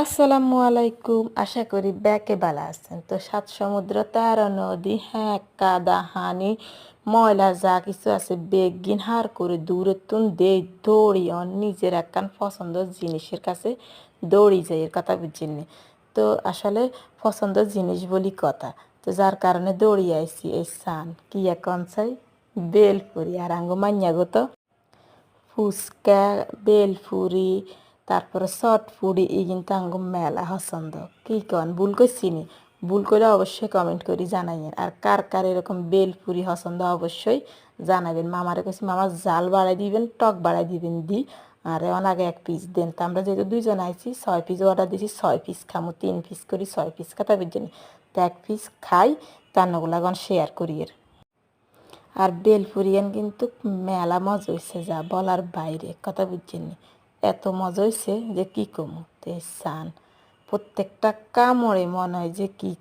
আসসালামু আলাইকুম। আশা করি ব্যাকে ভালো আছেন। তো সাত সমুদ্র, তেরো নদী হ্যাঁ কাদা, হানি, ময়লা যা কিছু আছে বেগিন, হার করে দূরে তুন দে দৌড়ি অন নিজের একখান পছন্দ জিনিসের কাছে দৌড়ি যাই এর কথা বুঝিনি তো আসলে পছন্দ জিনিস বলি কথা। তো যার কারণে দৌড়ি আইছি, এই সান, কি এখন চাই? বেলপুরি, আর আঙ্গ মান্যাগো তো। ফুচকা, বেলপুরি তারপরে চটপুরি এই কিন্তু আঙ্গ মেলা পছন্দ কি কন? ভুল করছি নি? ভুল করে অবশ্যই কমেন্ট করি, জানাইয়েন। আর কার কার এরকম বেলপুরি পছন্দ অবশ্যই জানাবেন মামারে কইছি, মামা, জাল বাড়াই দিবেন, টক বাড়াই দিবেন, দি। আর এমন আগে এক পিস দেন। তো আমরা যেহেতু দুইজন আইছি, ছয় পিস অর্ডার দিছি, ছয় পিস খামো, তিন পিস করি, ছয় পিস খাতা বুঝছেন তো এক পিস খাই, তান্নগুলা গন শেয়ার করি এর। আর বেলপুরিয়ান কিন্তু মেলা মজা হয়েছে যা, বলার বাইরে, কথা বুঝছেননি এত মজা হয়েছে যে কি কমু? তে সান প্রত্যেকটা কামড়ে মনে হয় যে কি